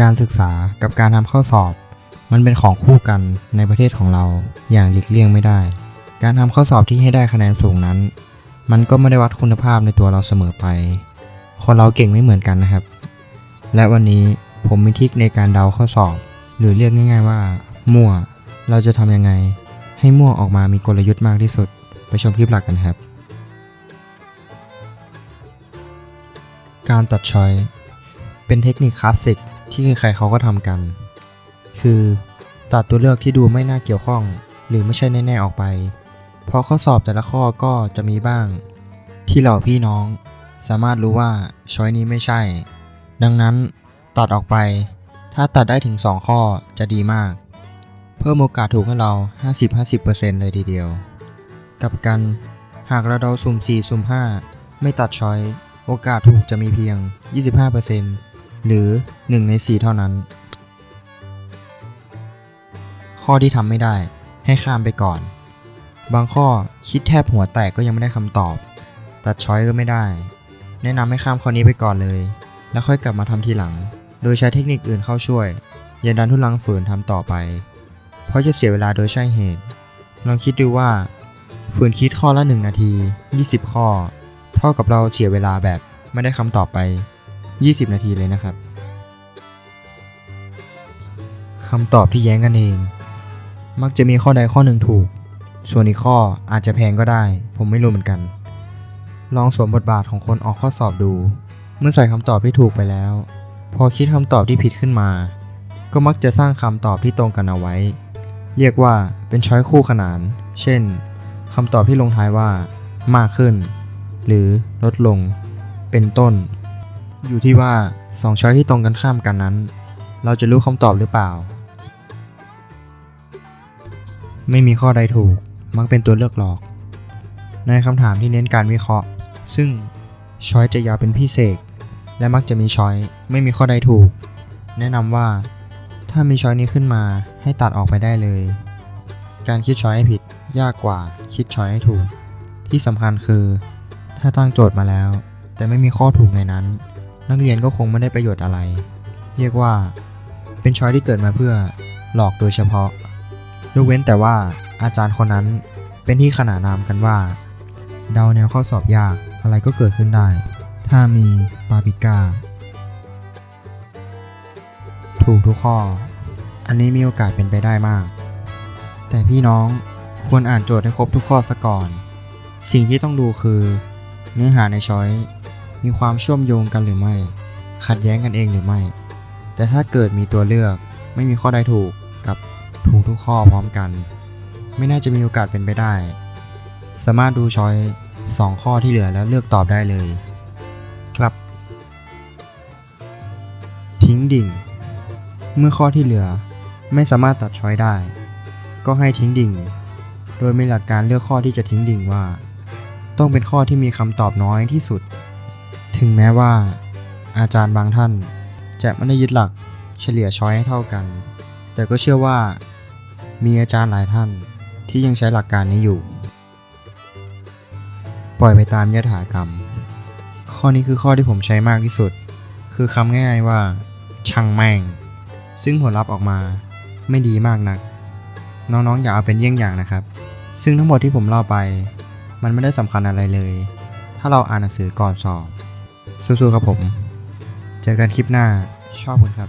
การศึกษากับการทำข้อสอบ มันเป็นของคู่กันในประเทศของเราอย่างหลีกเลี่ยงไม่ได้ การทำข้อสอบที่ให้ได้คะแนนสูงนั้น มันก็ไม่ได้วัดคุณภาพในตัวเราเสมอไป คนเราเก่งไม่เหมือนกันนะครับ และวันนี้ผมมีทิคในการเดาข้อสอบ หรือเรียกง่าย ๆว่า มั่ว เราจะทำยังไง ให้มั่วออกมามีกลยุทธ์มากที่สุด ไปชมคลิปหลักกันครับ การตัดชอยเป็นเทคนิคคลาสสิก ที่ใครๆเขาก็ทำกัน คือตัดตัวเลือกที่ดูไม่น่าเกี่ยวข้อง หรือไม่ใช่แน่ๆออกไป เพราะข้อสอบแต่ละข้อก็จะมีบ้าง ที่เหล่าพี่น้องสามารถรู้ว่าช้อยนี้ไม่ใช่ ดังนั้นตัดออกไป ถ้าตัดได้ถึง 2 ข้อจะดีมาก เพิ่มโอกาสถูกให้เรา 50-50%เลยทีเดียว กับกันหากเราเดาสุ่ม 4 สุ่ม 5 ไม่ตัดช้อย โอกาสถูกจะมีเพียง 25% หรือ 1 ใน 4 เท่านั้น ข้อที่ทำไม่ได้ ให้ข้ามไปก่อน บางข้อคิดแทบหัวแตกก็ยังไม่ได้คำตอบ ตัดช้อยก็ไม่ได้ แนะนำให้ข้ามข้อนี้ไปก่อนเลย แล้วค่อยกลับมาทำทีหลัง โดยใช้เทคนิคอื่นเข้าช่วย อย่าดันทุลังฝืนทำต่อไป เพราะจะเสียเวลาโดยใช่เหตุ ลองคิดดูว่า ฝืนคิดข้อละ 1 นาที 20 ข้อ เท่ากับเราเสียเวลาแบบไม่ได้คำตอบไป 20 นาทีเลยนะครับคำตอบที่แย้งกันเอง มักจะมีข้อใดข้อหนึ่งถูก ส่วนอีกข้ออาจจะแพงก็ได้ ผมไม่รู้เหมือนกัน ลองสวมบทบาทของคนออกข้อสอบดู เมื่อใส่คำตอบที่ถูกไปแล้ว พอคิดคำตอบที่ผิดขึ้นมา ก็มักจะสร้างคำตอบที่ตรงกันเอาไว้ เรียกว่าเป็นช้อยคู่ขนาน เช่นคำตอบที่ลงท้ายว่า มากขึ้น หรือลดลง เป็นต้น อยู่ที่ว่าสองช้อยที่ตรงกันข้ามกันนั้น เราจะรู้คำตอบหรือเปล่า ไม่มีข้อใดถูก มักเป็นตัวเลือกหลอก ในคำถามที่เน้นการวิเคราะห์ ซึ่งช้อยจะยาวเป็นพิเศษ และมักจะมีช้อยไม่มีข้อใดถูก แนะนำว่า ถ้ามีช้อยนี้ขึ้นมาให้ตัดออกไปได้เลย การคิดช้อยให้ผิดยากกว่าคิดช้อยให้ถูก ที่สำคัญคือ ถ้าตั้งโจทย์มาแล้ว แต่ไม่มีข้อถูกในนั้น นักเรียนก็คงไม่ได้ประโยชน์อะไร เรียกว่า เป็นช้อยที่เกิดมาเพื่อหลอกโดยเฉพาะ ยกเว้นแต่ว่าอาจารย์คนนั้นเป็นที่ขนานนามกันว่า เดาแนวข้อสอบยากอะไรก็เกิดขึ้นได้ ถ้ามีปาปิก้า ถูกทุกข้อ อันนี้มีโอกาสเป็นไปได้มาก แต่พี่น้องควรอ่านโจทย์ให้ครบทุกข้อซะก่อน สิ่งที่ต้องดูคือ เนื้อหาในช้อย มีความเชื่อมโยงกันหรือไม่ ขัดแย้งกันเองหรือไม่ แต่ถ้าเกิดมีตัวเลือก ไม่มีข้อใดถูกกับถูกทุกข้อพร้อมกัน ไม่น่าจะมีโอกาสเป็นไปได้ สามารถดูช้อย2ข้อที่เหลือแล้วเลือกตอบได้เลย ครับ ทิ้งดิ่ง เมื่อข้อที่เหลือไม่สามารถตัดช้อยได้ ก็ให้ทิ้งดิ่ง โดยมีหลักการเลือกข้อที่จะทิ้งดิ่งว่า ต้องเป็นข้อที่มีคำตอบน้อยที่สุด ถึงแม้ว่า อาจารย์บางท่าน จะไม่ได้ยึดหลักเฉลี่ยช้อยให้เท่ากัน แต่ก็เชื่อว่า มีอาจารย์หลายท่านที่ยังใช้หลักการนี้อยู่ ปล่อยไปตามยถากรรม ข้อนี้คือข้อที่ผมใช้มากที่สุด คือคำง่ายๆว่าช่างแม่ง ซึ่งผลลัพธ์ออกมาไม่ดีมากนัก น้องๆ อย่าเอาเป็นเยี่ยงอย่างนะครับ ซึ่งทั้งหมดที่ผมเล่าไป มันไม่ได้สำคัญอะไรเลย ถ้าเราอ่านหนังสือก่อนสอบ สู้ๆครับผม เจอกันคลิปหน้าชอบคุณครับ